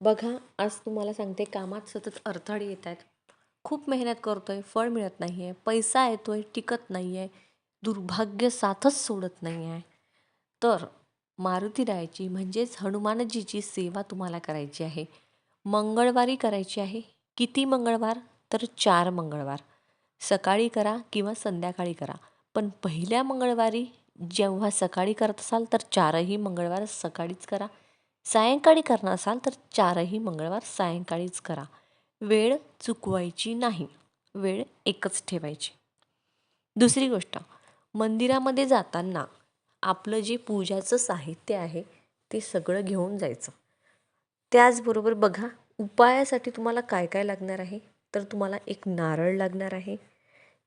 बघा आज तुम्हाला सांगते कामात सतत अडथळे येत आहेत. खूप मेहनत करतो आहे फळ मिळत नाही आहे पैसा येतो आहे टिकत नाही आहे दुर्भाग्य साथच सोडत नाही आहे तर मारुतीरायाची म्हणजेच हनुमानजीची सेवा तुम्हाला करायची आहे. मंगळवारी करायची आहे. किती मंगळवार? तर चार मंगळवार. सकाळी करा किंवा संध्याकाळी करा. पण पहिल्या मंगळवारी जेव्हा सकाळी करत असाल तर चारही मंगळवार सकाळीच करा. सायंकाळी करणार असाल तर चारही मंगळवार सायंकाळीच करा. वेळ चुकवायची नाही. वेळ एकच ठेवायची. दुसरी गोष्ट मंदिरामध्ये जाताना आपलं जे पूजाचं साहित्य आहे ते सगळं घेऊन जायचं. त्याचबरोबर बघा उपायासाठी तुम्हाला काय काय लागणार आहे? तर तुम्हाला एक नारळ लागणार आहे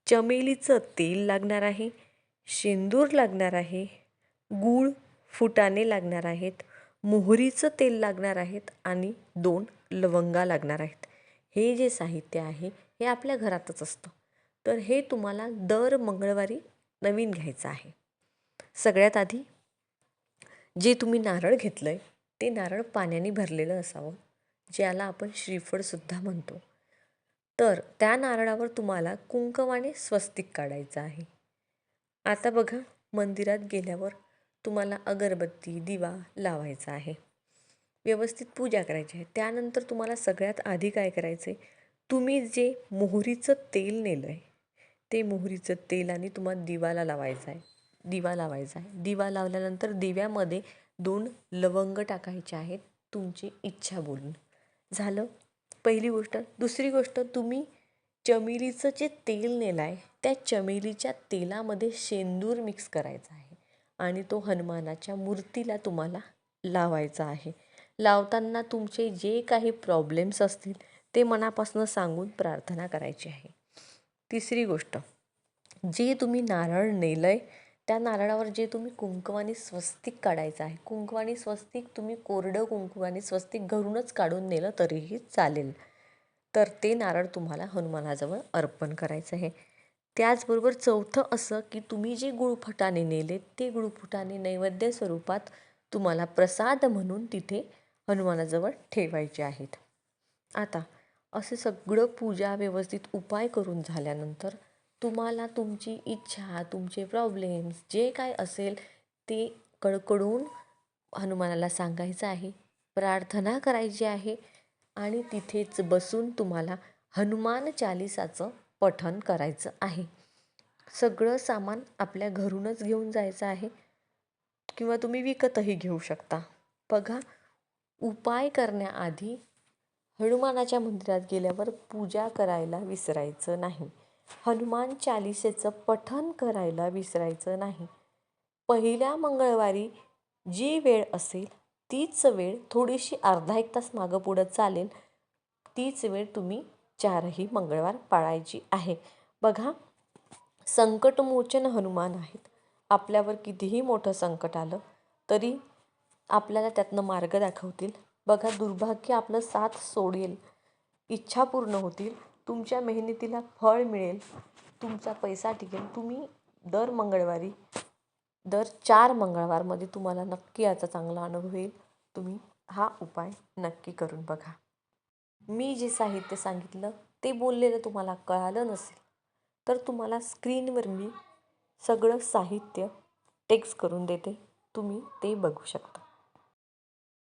चमेलीचं तेल लागणार आहे शेंदूर लागणार आहे गूळ फुटाणे लागणार आहेत मोहरीचं तेल लागणार आहेत आणि दोन लवंगा लागणार आहेत. हे जे साहित्य आहे हे आपल्या घरातच असतं. तर हे तुम्हाला दर मंगळवारी नवीन घ्यायचं आहे. सगळ्यात आधी जे तुम्ही नारळ घेतलं आहे ते नारळ पाण्याने भरलेलं असावं ज्याला आपण श्रीफळसुद्धा म्हणतो. तर त्या नारळावर तुम्हाला कुंकवाने स्वस्तिक काढायचं आहे. आता बघा मंदिरात गेल्यावर तुम्हाला अगरबत्ती दिवा लावायचा आहे. व्यवस्थित पूजा करायची आहे. त्यानंतर तुम्हाला सगळ्यात आधी काय करायचं आहे तुम्ही जे मोहरीचं तेल नेलं आहे ते मोहरीचं तेल आणि तुम्हाला दिवाला लावायचं आहे दिवा लावायचा आहे. दिवा लावल्यानंतर दिव्यामध्ये दोन लवंग टाकायचे आहेत तुमची इच्छा बोलून. झालं? पहिली गोष्ट. दुसरी गोष्ट तुम्ही चमेलीचं जे तेल नेलं आहे त्या चमेलीच्या तेलामध्ये शेंदूर मिक्स करायचा आहे. आणि तो हनुमानाच्या मूर्तीला तुम्हाला लावायचा आहे. लावताना तुमचे जे काही प्रॉब्लेम्स असतील ते मनापासून सांगून प्रार्थना करायची आहे. तिसरी गोष्ट जे तुम्ही नारळ नेलं आहे त्या नारळावर जे तुम्ही कुंकवानी स्वस्तिक काढायचं आहे. कुंकवानी स्वस्तिक तुम्ही कोरडं कुंकवानी स्वस्तिक घरूनच काढून नेलं तरीही चालेल. तर ते नारळ तुम्हाला हनुमानाजवळ अर्पण करायचं आहे. त्याचबरोबर चौथं असं की तुम्ही जे गुळफुटाने नेले ते गुळफुटाने नैवेद्य स्वरूपात तुम्हाला प्रसाद म्हणून तिथे हनुमानाजवळ ठेवायचे आहेत. आता असं सगळं पूजा व्यवस्थित उपाय करून झाल्यानंतर तुम्हाला तुमची इच्छा तुमचे प्रॉब्लेम्स जे काय असेल ते कडकडून हनुमानाला सांगायचं आहे प्रार्थना करायची आहे आणि तिथेच बसून तुम्हाला हनुमान चालिसाचं पठण करायचं आहे. सगळं सामान आपल्या घरूनच घेऊन जायचं आहे किंवा तुम्ही विकतही घेऊ शकता. बघा उपाय करण्याआधी हनुमानाच्या मंदिरात गेल्यावर पूजा करायला विसरायचं नाही. हनुमान चालिसेचं पठण करायला विसरायचं नाही. पहिल्या मंगळवारी जी वेळ असेल तीच वेळ थोडीशी अर्धा एक तास मागं पुढं चालेल. तीच वेळ तुम्ही चारही मंगळवार पाळायची आहे. बघा संकटमोचन हनुमान आहेत. आपल्यावर कितीही मोठं संकट आलं तरी आपल्याला त्यातनं मार्ग दाखवतील. बघा दुर्भाग्य आपलं साथ सोडेल. इच्छा पूर्ण होतील. तुमच्या मेहनतीला फळ मिळेल. तुमचा पैसा टिकेल. तुम्ही दर मंगळवारी दर चार मंगळवारमध्ये तुम्हाला नक्की याचा चांगला अनुभव येईल. तुम्ही हा उपाय नक्की करून बघा. मी जे साहित्य सांगितलं ते बोललेलं तुम्हाला कळालं नसेल तर तुम्हाला स्क्रीनवर मी सगळं साहित्य टेक्स्ट करून देते. तुम्ही ते बघू शकता.